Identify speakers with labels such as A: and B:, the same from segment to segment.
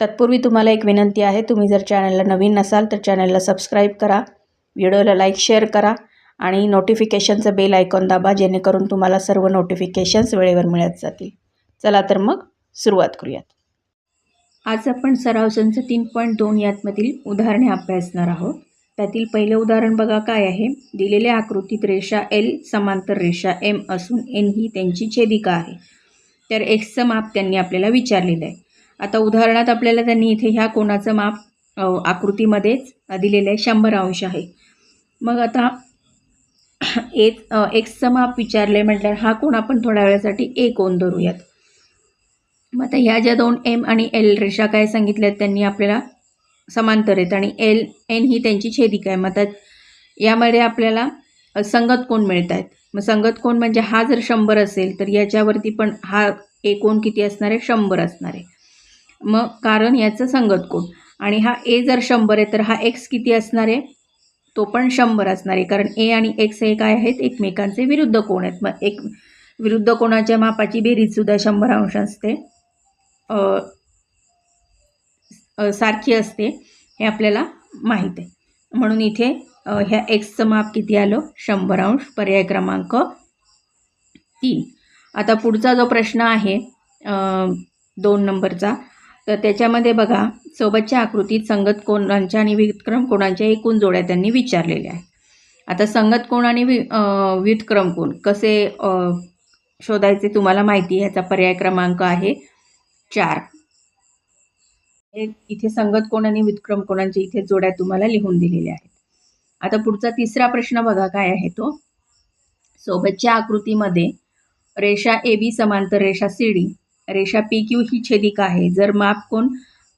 A: तत्पूर्वी तुम्हाला एक विनंती आहे तुम्ही जर चॅनलला नवीन नसाल तर चॅनलला सबस्क्राईब करा व्हिडिओला लाईक शेअर करा आणि नोटिफिकेशनचं बेल आयकॉन दाबा जेणेकरून तुम्हाला सर्व नोटिफिकेशन्स वेळेवर मिळत जातील. चला तर मग सुरुवात करूयात. आज आपण सराव संच तीन पॉईंट दोन यातमधील उदाहरणे अभ्यासणार आहोत. त्यातील पहिलं उदाहरण बघा काय आहे. दिलेल्या आकृतीत रेषा एल समांतर रेषा एम असून एन ही त्यांची छेदिका आहे. तर एक्सचं माप त्यांनी आपल्याला विचारलेलं आहे. आता उदाहरणात आपल्याला त्यांनी इथे ह्या कोणाचं माप आकृतीमध्येच दिलेलं आहे. शंभर अंश आहे. मग आता एक एक्सचं माप विचारलं आहे म्हटल्यावर हा कोण आपण थोड्या वेळासाठी ए कोण धरूयात. मग आता ह्या ज्या दोन एम आणि एल रेषा काय सांगितल्या आहेत त्यांनी आपल्याला समांतर आहेत आणि एल एन ही त्यांची छेदिका आहे. मग आता यामध्ये आपल्याला संगत कोण मिळत आहेत मग संगत कोण म्हणजे हा जर शंभर असेल तर याच्यावरती पण हा ए कोण किती असणार आहे? शंभर असणार आहे. मग कारण याचं संगत कोण आणि हा ए जर शंभर आहे तर हा एक्स किती असणार आहे? तो पण शंभर असणार आहे कारण ए आणि एक्स हे काय आहेत? एकमेकांचे विरुद्ध कोण आहेत? मग एक विरुद्ध कोणाच्या मापाची बेरीजसुद्धा शंभर अंश असते. सारखी असते हे आपल्याला माहीत आहे. म्हणून इथे ह्या एक्सचं माप किती आलं? शंभर अंश पर्याय क्रमांक तीन. आता पुढचा जो प्रश्न आहे दोन नंबरचा तर त्याच्यामध्ये बघा सोबतच्या आकृतीत संगत कोणांच्या आणि विक्रम कोणांच्या एकूण जोड्या त्यांनी विचारलेल्या आहेत. आता संगत कोण आणि वि व्युतक्रम कोण? कसे शोधायचे तुम्हाला माहिती ह्याचा पर्याय क्रमांक आहे चार. हे इथे संगत कोण आणि विक्रम कोणांच्या इथे जोड्या तुम्हाला लिहून दिलेल्या आहेत. आता पुढचा तिसरा प्रश्न बघा काय आहे तो. सोबतच्या आकृतीमध्ये रेषा ए बी समांतर रेषा सी डी रेषा पी क्यू ही छेदिका आहे. जर माप कोण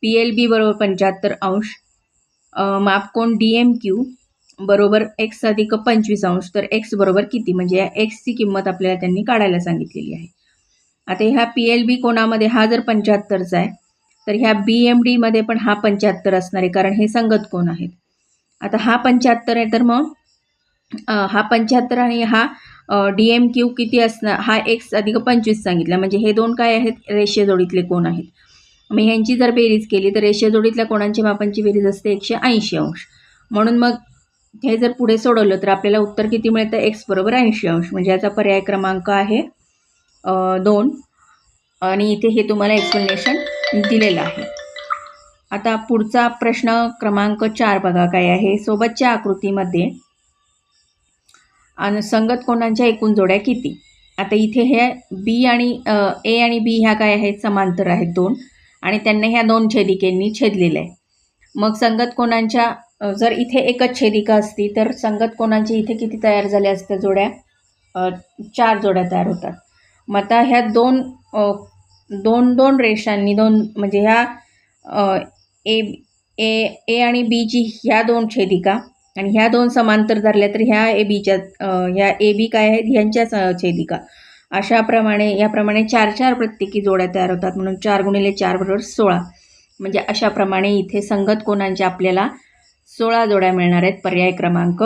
A: पी एल बी बरोबर पंच्याहत्तर अंश मापकोन माप कोण डी एम क्यू बरोबर एक्स अधिक पंचवीस अंश तर एक्स बरोबर किती? म्हणजे या एक्सची किंमत आपल्याला त्यांनी काढायला सांगितलेली आहे. आता ह्या पी एल बी कोणामध्ये? हा जर पंच्याहत्तरचा आहे तर ह्या बी एम डीमध्ये पण हा पंच्याहत्तर असणार आहे कारण हे संगत कोण आहेत? आता हा पंच्याहत्तर आहे तर मग हा पंच्याहत्तर आणि हा डी एम क्यू किती असणार? हा एक्स अधिक पंचवीस सांगितला. म्हणजे हे दोन काय आहेत? रेषेजोडीतले कोण आहेत. मग ह्यांची जर बेरीज केली तर रेषे जोडीतल्या कोणांची मापांची बेरीज असते? एकशे ऐंशी अंश. म्हणून मग हे जर पुढे सोडवलं तर आपल्याला उत्तर किती मिळतं? एक्स बरोबर ऐंशी अंश. म्हणजे याचा पर्याय क्रमांक आहे दोन. आणि इथे हे तुम्हाला एक्सप्लेनेशन दिलेलं आहे. आता पुढचा प्रश्न क्रमांक चार बघा काय आहे. सोबतच्या आकृतीमध्ये आणि संगत कोणांच्या एकूण जोड्या किती? आता इथे हे बी आणि ए आणि बी ह्या काय आहेत? समांतर आहेत दोन. आणि त्यांना ह्या दोन छेदिकेंनी छेदलेलं आहे. मग संगत कोणांच्या जर इथे एकच छेदिका असती तर संगत कोणांची इथे किती तयार झाल्या असत्या जोड्या? चार जोड्या तयार होतात. मग आता ह्या दोन दोन दोन रेषांनी दोन म्हणजे ह्या ए ए ए आणि जी ह्या दोन छेदिका आणि ह्या दोन समांतर धरल्या तर ह्या ए बीच्या ह्या ए बी काय आहेत? ह्यांच्याच छेदिका. अशाप्रमाणे याप्रमाणे चार चार प्रत्येकी जोड्या तयार होतात. म्हणून चार गुणिले चार बरोबर सोळा. म्हणजे अशाप्रमाणे इथे संगत कोणांच्या आपल्याला सोळा जोड्या मिळणार आहेत? पर्याय क्रमांक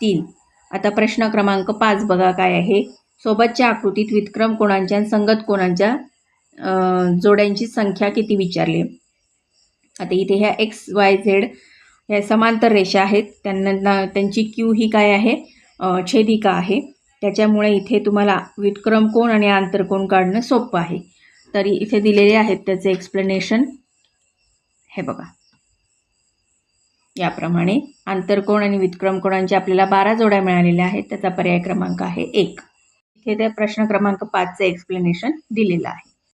A: तीन. आता प्रश्न क्रमांक पाच बघा काय आहे. सोबतच्या आकृतीत विक्रम कोणांच्या आणि संगत कोणांच्या जोड्यांची संख्या किती विचारली? आता इथे ह्या एक्स वाय झेड ह्या समांतर रेषा आहेत. त्यांना त्यांची क्यू ही काय आहे? छेदिका आहे. त्याच्यामुळे इथे तुम्हाला व्युत्क्रम कोण आणि आंतरकोण काढणं सोपं आहे. तरी इथे दिलेले आहेत त्याचे एक्सप्लेनेशन हे बघा. याप्रमाणे आंतरकोण आणि व्युत्क्रम कोणांच्या आपल्याला बारा जोड्या मिळालेल्या आहेत. त्याचा पर्याय क्रमांक आहे एक. इथे त्या प्रश्न क्रमांक पाचचं एक्सप्लेनेशन दिलेलं आहे.